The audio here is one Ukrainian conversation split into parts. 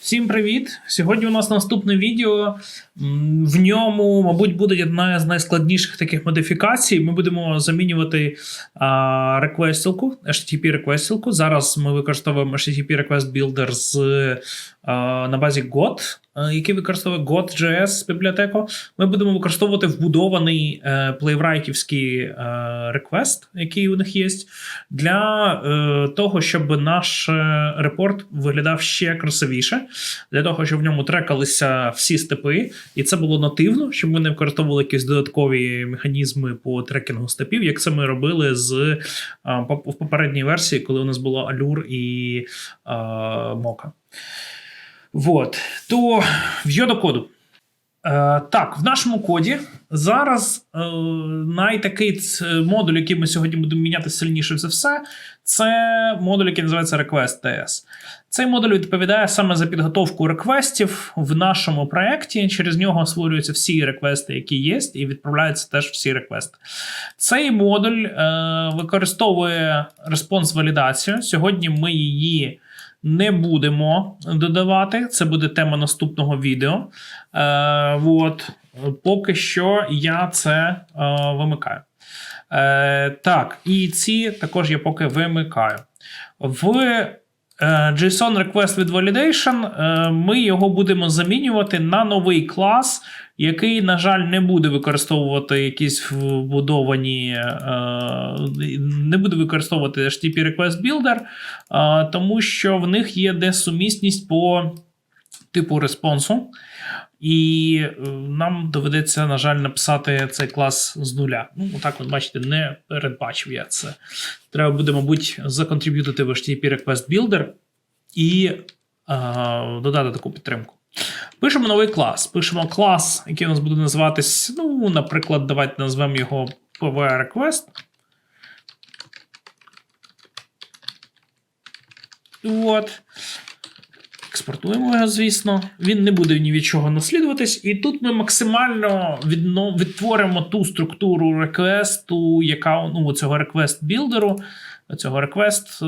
Всім привіт! Сьогодні у нас наступне відео. В ньому, мабуть, буде одна з найскладніших таких модифікацій. Ми будемо замінювати реквестілку, HTTP реквестілку. Зараз ми використовуємо HTTP Request Builder з, а, на базі GOT, який використовує GOT.js бібліотеку. Ми будемо використовувати вбудований е, плейврайтівський е, реквест, який у них є, для е, того, щоб наш е, репорт виглядав ще красивіше, для того, щоб в ньому трекалися всі степи, і це було нативно, щоб ми не використовували якісь додаткові механізми по трекінгу степів, як це ми робили з в попередній версії, коли у нас було Allure і а, Mocha. Вот. То в йодокоду. Е, так, в нашому коді зараз е, найтакий модуль, який ми сьогодні будемо міняти сильніше за все, це модуль, який називається Request.ts. Цей модуль відповідає саме за підготовку реквестів в нашому проєкті. Через нього створюються всі реквести, які є, і відправляються теж всі реквести. Цей модуль е, використовує респонс-валідацію. Сьогодні ми її не будемо додавати. Це буде тема наступного відео. Е, от. Поки що я це е, вимикаю. Е, так, і ці також я поки вимикаю. В е, JSON Request with Validation е, ми його будемо замінювати на новий клас, який, на жаль, не буде використовувати якісь вбудовані, е, не буде використовувати HTTP Request Builder, е, тому що в них є несумісність по типу респонсу. І е, нам доведеться, на жаль, написати цей клас з нуля. Ну, отак, от бачите, не передбачив я це. Треба буде, мабуть, законтриб'ютити в HTTP Request Builder і е, додати таку підтримку. Пишемо новий клас. Пишемо клас, який у нас буде називатись, ну, наприклад, давайте назвемо його PV Request. От. Експортуємо його, звісно. Він не буде ні від чого наслідуватись. І тут ми максимально відно, відтворимо ту структуру реквесту, яка ну, цього реквест білдеру, цього реквест е,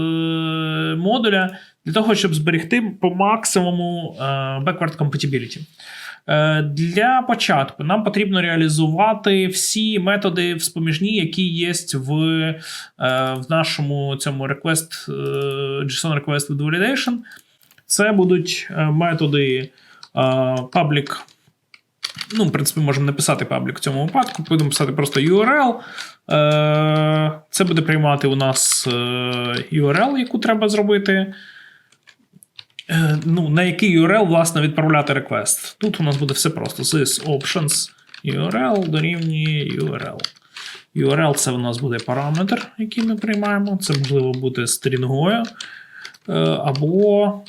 модуля, для того, щоб зберегти по максимуму е, backward compatibility. Е, Для початку нам потрібно реалізувати всі методи вспоміжні, які є в, в нашому цьому request, JSON Request Validation. Це будуть методи public. Ну, в принципі, можемо написати public в цьому випадку. Будемо писати просто URL. Е, Це буде приймати у нас е, URL, яку треба зробити. Е, Ну, на який URL, власне, відправляти реквест. Тут у нас буде все просто. This options URL дорівнює URL. URL це у нас буде параметр, який ми приймаємо. Це можливо бути стрінгою. Або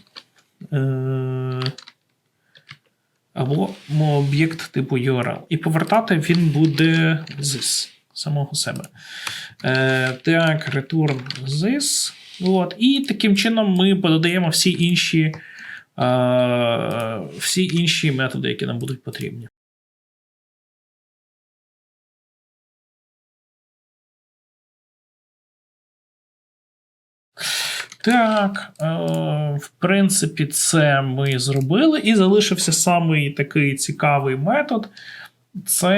або об'єкт типу URL. І повертати він буде this самого себе. Е, Так, return this. От. І таким чином ми подаємо всі інші, е, всі інші методи, які нам будуть потрібні. Так, е, в принципі, це ми зробили. І залишився самий такий цікавий метод. Це,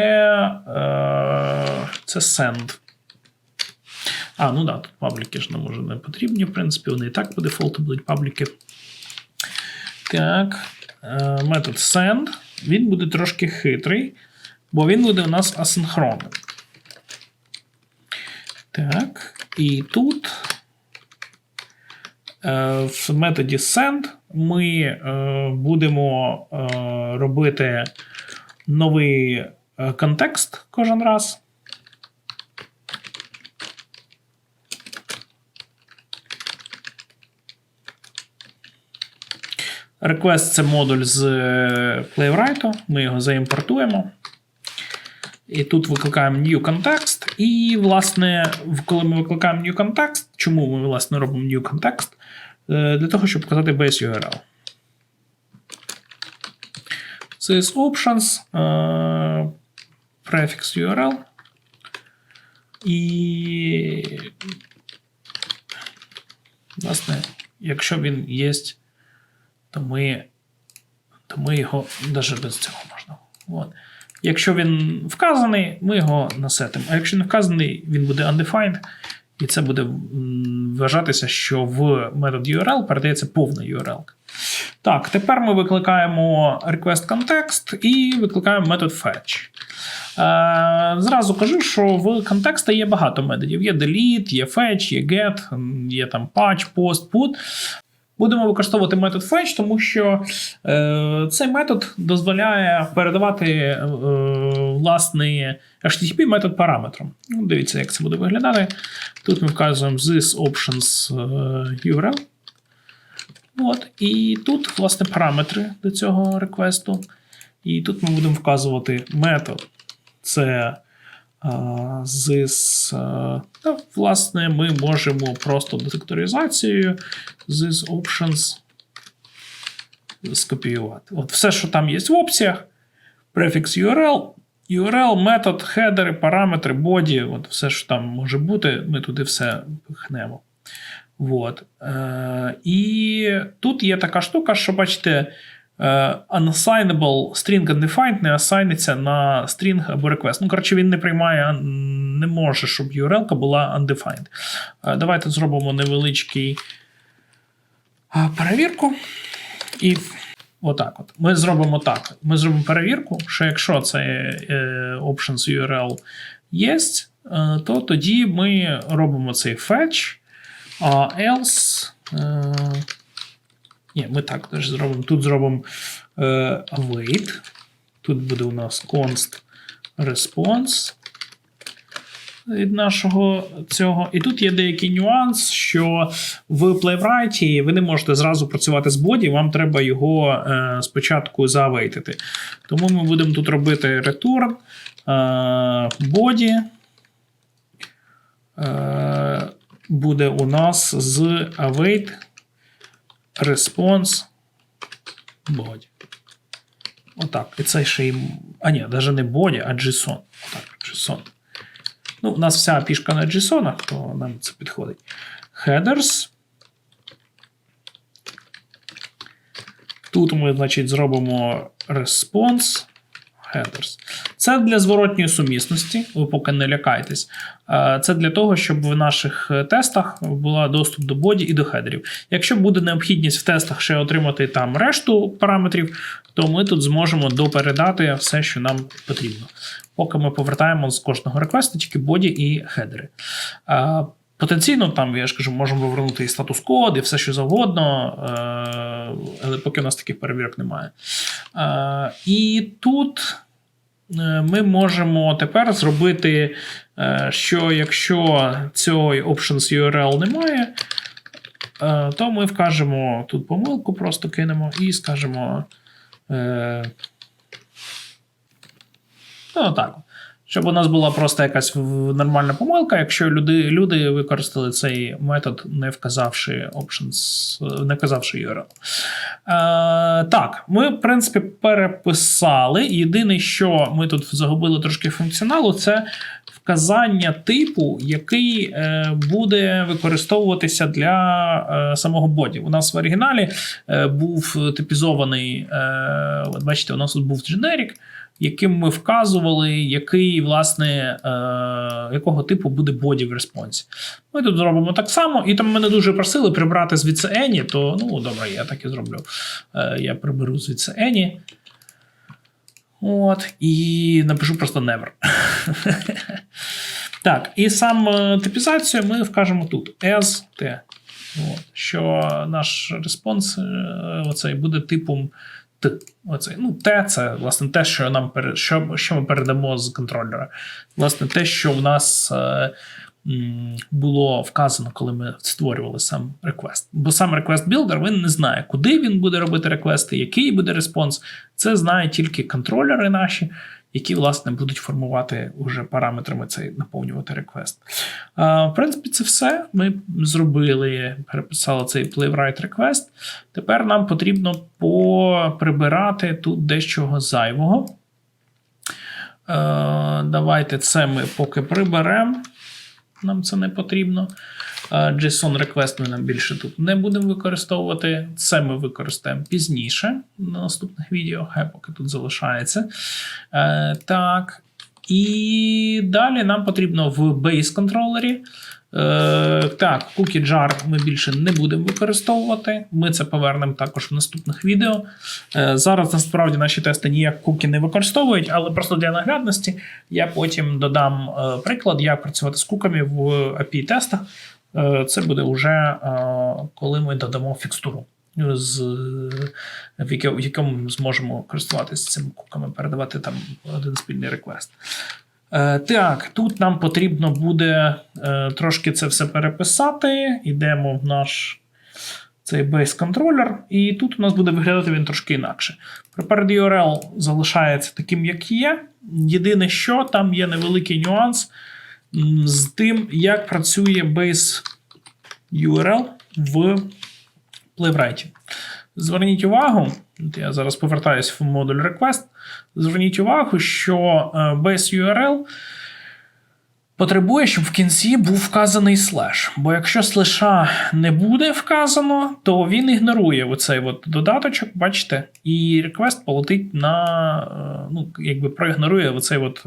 е, це send. А, ну да, тут пабліки ж нам уже не потрібні. В принципі, вони і так по дефолту будуть пабліки. Так, е, метод send. Він буде трошки хитрий, бо він буде у нас асинхронним. Так, і тут. Е, В методі send ми е, будемо е, робити новий контекст кожен раз. Request це модуль з Playwright, ми його заімпортуємо. І тут викликаємо new context. І, власне, коли ми викликаємо new context, чому ми, власне, робимо new context? Е, Для того, щоб показати base URL. This options, prefix URL. І, власне, якщо він є, то ми то ми його навіть без цього можна. От. Якщо він вказаний, ми його насетимо. А якщо не вказаний, він буде undefined, і це буде вважатися, що в метод URL передається повна URL. Так, тепер ми викликаємо request context і викликаємо метод fetch. Е, зразу кажу, що в контекста є багато методів. Є delete, є fetch, є get, є там patch, post, put. Будемо використовувати метод fetch, тому що е, цей метод дозволяє передавати е, власний HTTP метод параметром. Ну, Дивіться, як це буде виглядати. Тут ми вказуємо this options е, URL. От, і тут, власне, параметри до цього реквесту. І тут ми будемо вказувати метод. Це а, this. а, Та, власне, ми можемо просто детекторизацією this options скопіювати. От все, що там є в опціях, префікс URL, URL, метод, хедери, параметри, боді, от все, що там може бути, ми туди все пихнемо. От. Е, і тут є така штука, що бачите, е, unassignable string undefined не асайниться на string або request. Ну, коротше, він не приймає, не може, щоб URL була undefined. Е, давайте зробимо невеличкий е, перевірку. І отак от. Ми зробимо так. Ми зробимо перевірку, що якщо це е, options URL є, е, то тоді ми робимо цей fetch. А else. Е, ні, ми так теж зробимо. Тут зробимо await. Тут буде у нас const response від нашого цього. І тут є деякий нюанс, що в Playwright ви не можете зразу працювати з боді, вам треба його е, спочатку заавейтити. Тому ми будемо тут робити return е, body. Е, буде у нас з await response body. Отак. І це ще й. А ні, навіть не body, а JSON. Отак, JSON. Ну, у нас вся пішка на JSON, то нам це підходить. Headers. Тут ми, значить, зробимо response headers. Це для зворотньої сумісності, ви поки не лякайтесь. Е, Це для того, щоб в наших е, тестах була доступ до боді і до хедерів. Якщо буде необхідність в тестах ще отримати там решту параметрів, то ми тут зможемо допередати все, що нам потрібно. Поки ми повертаємо з кожного реквесту тільки боді і хедери. Е, Потенційно, там, я ж кажу, можемо повернути і статус-код, і все, що завгодно, але поки у нас таких перевірок немає. І тут ми можемо тепер зробити, е, що якщо цього options URL немає, е, то ми вкажемо тут помилку, просто кинемо і скажемо. е, Ну, так. Щоб у нас була просто якась нормальна помилка, якщо люди, люди використали цей метод, не вказавши options, не вказавши URL. Е, так, ми, в принципі, переписали. Єдине, що ми тут загубили трошки функціоналу, це вказання типу, який е, буде використовуватися для е, самого боді. У нас в оригіналі е, був типізований, е, бачите, у нас тут був generic, яким ми вказували, який, власне, е, якого типу буде боді в респонсі. Ми тут зробимо так само, і там мене дуже просили прибрати звідси Any, то ну добре, я так і зроблю. Е, я приберу звідси Any. От, і напишу просто never. так, і сам е, типізацію ми вкажемо тут as t. От, що наш респонс оцей буде типом Т. Оцей. Ну, Т це власне те, що нам що, що ми передамо з контролера. Власне, те, що в нас е, було вказано, коли ми створювали сам реквест. Бо сам реквест білдер він не знає, куди він буде робити реквести, який буде респонс. Це знають тільки контролери наші, які, власне, будуть формувати уже параметрами цей наповнювати реквест. В принципі, це все. Ми зробили, переписали цей playwright request. Тепер нам потрібно поприбирати тут дещого зайвого. Е, давайте це ми поки приберемо. Нам це не потрібно. JSON request ми нам більше тут не будемо використовувати. Це ми використаємо пізніше на наступних відео, хай поки тут залишається. Е, Так. І далі нам потрібно в base контролері. Е, так, jar ми більше не будемо використовувати. Ми це повернемо також в наступних відео. Е, зараз насправді наші тести ніяк куки не використовують, але просто для наглядності я потім додам е, приклад, як працювати з куками в API тестах. Е, це буде вже коли ми додамо фікстуру. В якому ми зможемо користуватися цими куками, передавати там один спільний реквест. Е, Так, тут нам потрібно буде е, трошки це все переписати. Йдемо в наш цей base контролер, і тут у нас буде виглядати він трошки інакше. Prepared URL залишається таким, як є. Єдине, що там є невеликий нюанс з тим, як працює base URL в Playwright. Зверніть увагу, я зараз повертаюся в модуль request. Зверніть увагу, що е, base URL потребує, щоб в кінці був вказаний слеш. Бо якщо слеша не буде вказано, то він ігнорує оцей от додаточок, бачите, і request полетить на, е, ну, якби проігнорує оцей от.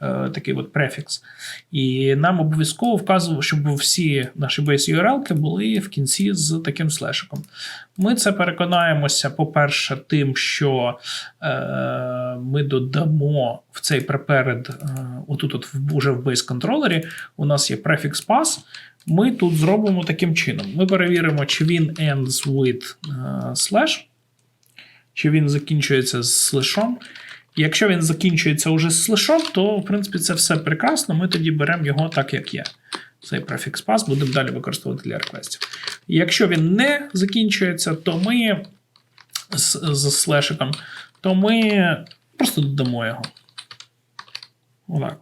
Е, е, Такий от префікс. І нам обов'язково вказував, щоб всі наші base URL були в кінці з таким слешиком. Ми це переконаємося, по-перше, тим, що е, ми додамо в цей преперед, е, отут, от в- в base контролері, у нас є префікс pass. Ми тут зробимо таким чином. Ми перевіримо, чи він ends with е, slash, чи він закінчується з слешом. Якщо він закінчується уже з слешом, то в принципі це все прекрасно. Ми тоді беремо його так, як є. Цей префікс pass будемо далі використовувати для реквестів. Якщо він не закінчується, то ми з, з слешиком, то ми просто додамо його. Отак.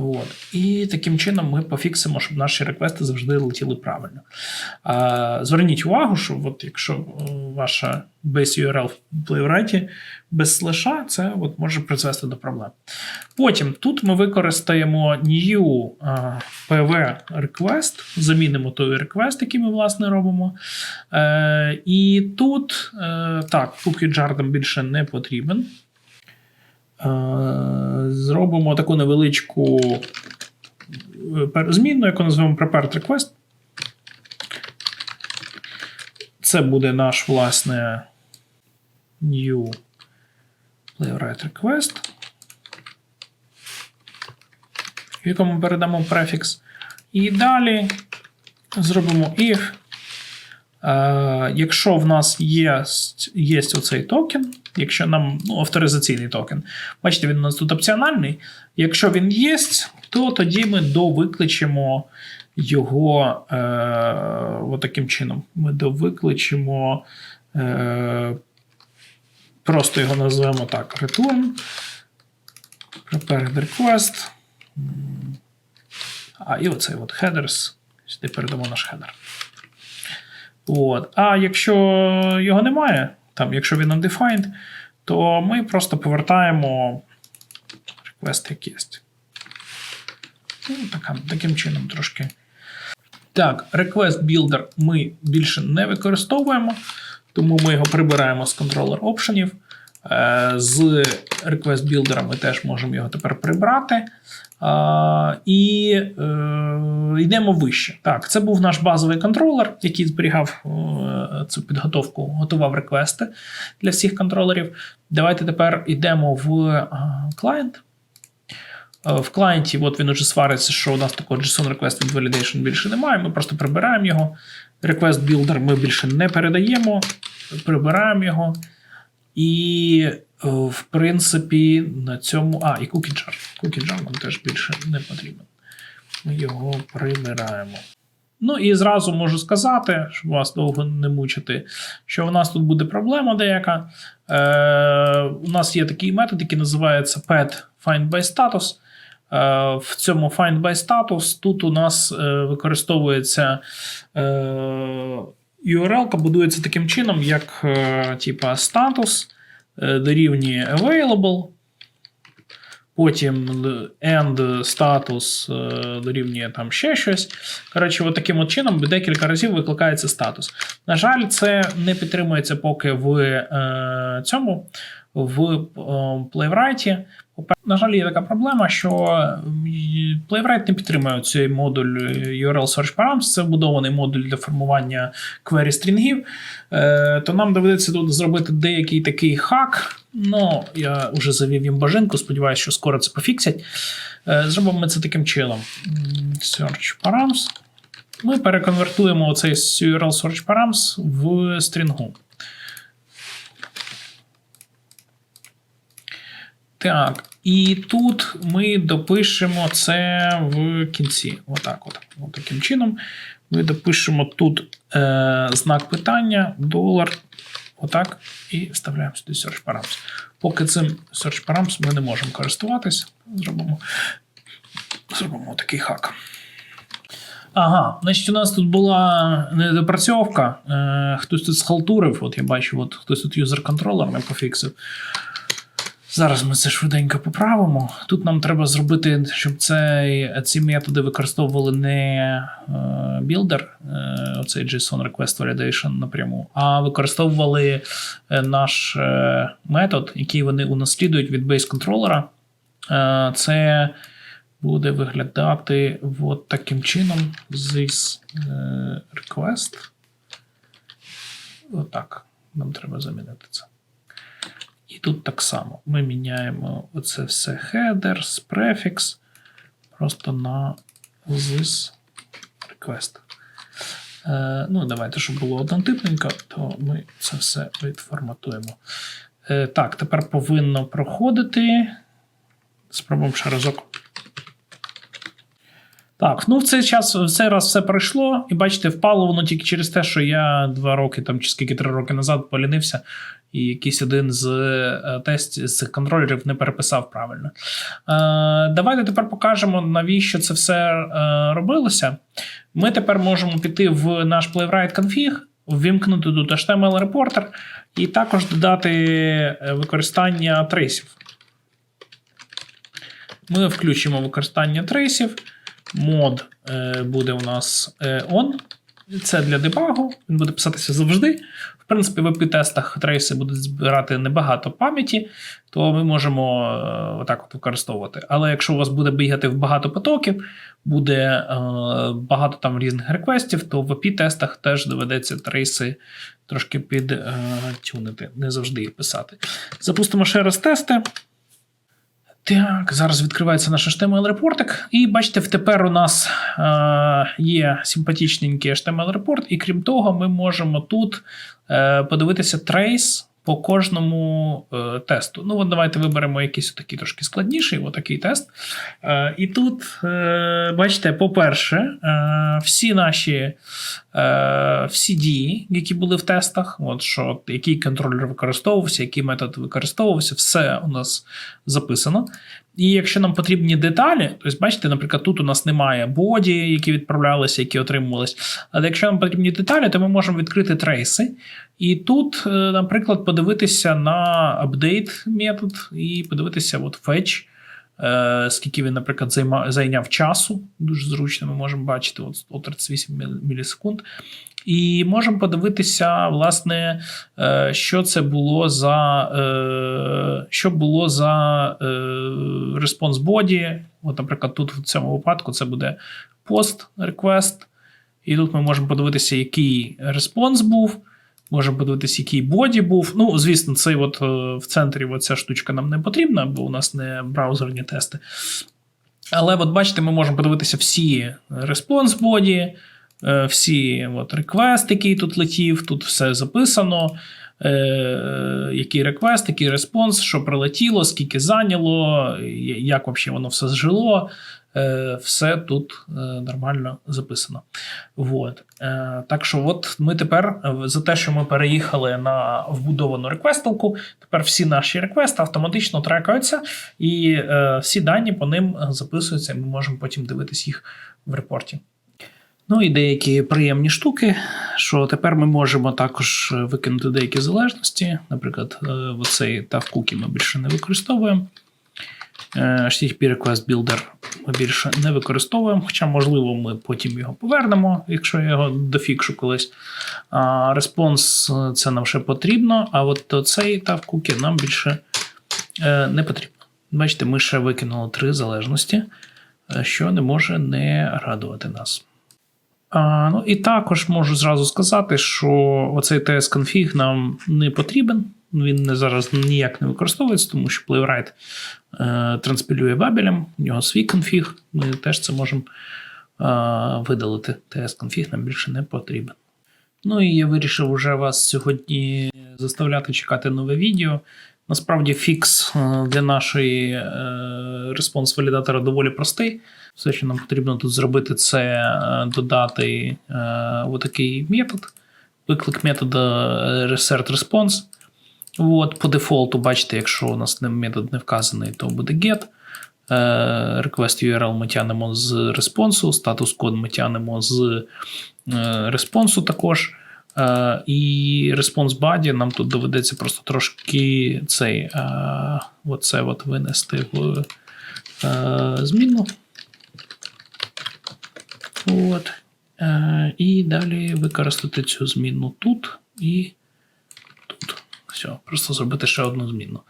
От. І таким чином ми пофіксимо, щоб наші реквести завжди летіли правильно. А, зверніть увагу, що от якщо е, ваша base URL в Playwright без слеша, це от може призвести до проблем. Потім тут ми використаємо new е, PV request, замінимо той request, який ми власне робимо. Е, і тут е, так, cookie jar нам більше не потрібен. Е, Зробимо таку невеличку е, змінну, яку назвемо prepared request. Це буде наш, власне, new playwright request, в якому передамо префікс. І далі зробимо if. Е, якщо в нас є, є оцей токен, якщо нам ну, авторизаційний токен, бачите, він у нас тут опціональний. Якщо він є, то тоді ми довикличемо його е, от таким чином. Ми довикличемо, е, просто його назвемо так: return, prepared request. А, і оцей от headers. Сюди передамо наш header. От. А якщо його немає, там, якщо він undefined, то ми просто повертаємо request як. Ну, така, таким чином трошки. Так, request builder ми більше не використовуємо, тому ми його прибираємо з контролер опшенів. З request builder ми теж можемо його тепер прибрати. І е, йдемо вище. Так, це був наш базовий контролер, який зберігав е, цю підготовку, готував реквести для всіх контролерів. Давайте тепер йдемо в клієнт. Е, В клієнті, от він уже свариться, що у нас такого JSON request від validation більше немає. Ми просто прибираємо його. Request builder ми більше не передаємо, прибираємо його. І, е, в принципі, на цьому. А, і. Cookie jar нам теж більше не потрібен. Ми його прибираємо. Ну і зразу можу сказати, щоб вас довго не мучити, що у нас тут буде проблема деяка. Е, у нас є такий метод, який називається pet find by status. Е, в цьому find by status тут у нас е, використовується е, URL будується таким чином, як типу, статус е, дорівнює available. потім end статус е, дорівнює там ще щось. Коротше, от таким от чином декілька разів викликається статус. На жаль, це не підтримується поки в е, цьому в е, Playwright. На жаль, є така проблема, що Playwright не підтримує цей модуль URL Search Params. Це вбудований модуль для формування query стрінгів. Е, то нам доведеться тут зробити деякий такий хак. Ну, я вже завів їм бажинку, сподіваюся, що скоро це пофіксять. Е, зробимо це таким чином. Search Params. Ми переконвертуємо цей URL Search Params в стрінгу. Так, і тут ми допишемо це в кінці. Отак, от. от таким чином. Ми допишемо тут е, знак питання, долар. Отак. І вставляємо сюди search params. Поки цим search params ми не можемо користуватись. Зробимо, зробимо такий хак. Ага, значить, у нас тут була недопрацьовка. Е, хтось тут схалтурив, от я бачу, от хтось тут юзер-контролер не пофіксив. Зараз ми це швиденько поправимо. Тут нам треба зробити, щоб цей, ці методи використовували не е, builder, е, оцей JSON Request Validation напряму, а використовували е, наш метод, який вони унаслідують від base контролера. Це буде виглядати от таким чином: this request. Отак. Нам треба замінити це. І тут так само. Ми міняємо оце все headers, prefix просто на this request. Е, ну, давайте, щоб було однотипненько, то ми це все відформатуємо. Е, так, тепер повинно проходити. Спробуємо ще разок. Так, ну в цей час в цей раз все пройшло, і бачите, впало воно тільки через те, що я два роки, там чи скільки три роки назад полінився, і якийсь один з е, тестів з цих контролерів не переписав правильно. Е, давайте тепер покажемо, навіщо це все е, робилося. Ми тепер можемо піти в наш Playwright config, ввімкнути тут HTML репортер і також додати використання трейсів. Ми включимо використання трейсів. Мод буде у нас on. Це для дебагу. Він буде писатися завжди. Принципі, в AP-тестах трейси будуть збирати небагато пам'яті, то ми можемо е, отак от використовувати. Але якщо у вас буде бігати в багато потоків, буде е, багато там різних реквестів, то в AP-тестах теж доведеться трейси трошки підтюнити, не завжди їх писати. Запустимо ще раз тести. Так, зараз відкривається наш HTML-репортик. І бачите, тепер у нас е, є симпатичненький HTML-репорт, і крім того, ми можемо тут е, подивитися трейс по кожному е, тесту. Ну, от давайте виберемо якийсь такий трошки складніший, отакий тест. Е, і тут, е, бачите, по-перше, е, всі наші е, всі дії, які були в тестах, от що який контролер використовувався, який метод використовувався, все у нас записано. І якщо нам потрібні деталі, тобто, бачите, наприклад, тут у нас немає боді, які відправлялися, які отримувались. Але якщо нам потрібні деталі, то ми можемо відкрити трейси. І тут, е, наприклад, подивитися на апдейт метод і подивитися от fetch, е, скільки він, наприклад, зайняв часу. Дуже зручно, ми можемо бачити от 138 мілі- мілісекунд. І можемо подивитися, власне, е, що це було за е, що було за response body. От, наприклад, тут в цьому випадку це буде post request. І тут ми можемо подивитися, який респонс був. Можемо подивитися, який боді був. Ну, звісно, цей от е, в центрі оця штучка нам не потрібна, бо у нас не браузерні тести. Але от бачите, ми можемо подивитися всі респонс боді, всі от реквест, який тут летів, тут все записано. е, Який реквест, який респонс, що прилетіло, скільки зайняло, як взагалі воно все зжило. Е, Все тут е, нормально записано. Вот. Е, Так що, от ми тепер е, за те, що ми переїхали на вбудовану реквестилку, тепер всі наші реквести автоматично трекаються, і е, всі дані по ним записуються, і ми можемо потім дивитись їх в репорті. Ну і деякі приємні штуки, що тепер ми можемо також е, викинути деякі залежності. Наприклад, е, оцей тав кукі ми більше не використовуємо. Е, HTTP Request Builder ми більше не використовуємо, хоча, можливо, ми потім його повернемо, якщо я його дофікшу колись. Респонс це нам ще потрібно, а от цей тап куки нам більше не потрібно. Бачите, ми ще викинули три залежності, що не може не радувати нас. Ну і також можу зразу сказати, що оцей TS-конфіг нам не потрібен. Він не зараз ніяк не використовується, тому що Playwright е, транспілює бабелем, у нього свій конфіг. Ми теж це можемо е, видалити. TS-конфіг нам більше не потрібен. Ну і я вирішив уже вас сьогодні заставляти чекати нове відео. Насправді, фікс е, для нашої е, респонс-валідатора доволі простий. Все, що нам потрібно тут зробити, це е, додати е, отакий метод, виклик методу е, reset response. От, по дефолту, бачите, якщо у нас метод не вказаний, то буде get. Request URL ми тянемо з респонсу, статус код ми тянемо з респонсу також. І response body нам тут доведеться просто трошки цей, оце от винести в зміну. От. Е, і далі використати цю зміну тут і тут. Все, просто зробити ще одну зміну.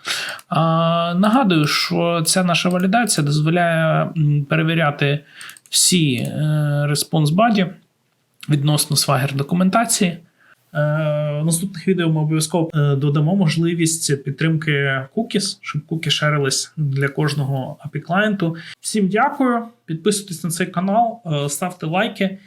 А, нагадую, що ця наша валідація дозволяє перевіряти всі е, response body відносно свагер документації. Е, в наступних відео ми обов'язково е, додамо можливість підтримки cookies, щоб куки шерились для кожного API клієнту. Всім дякую. Підписуйтесь на цей канал, е, ставте лайки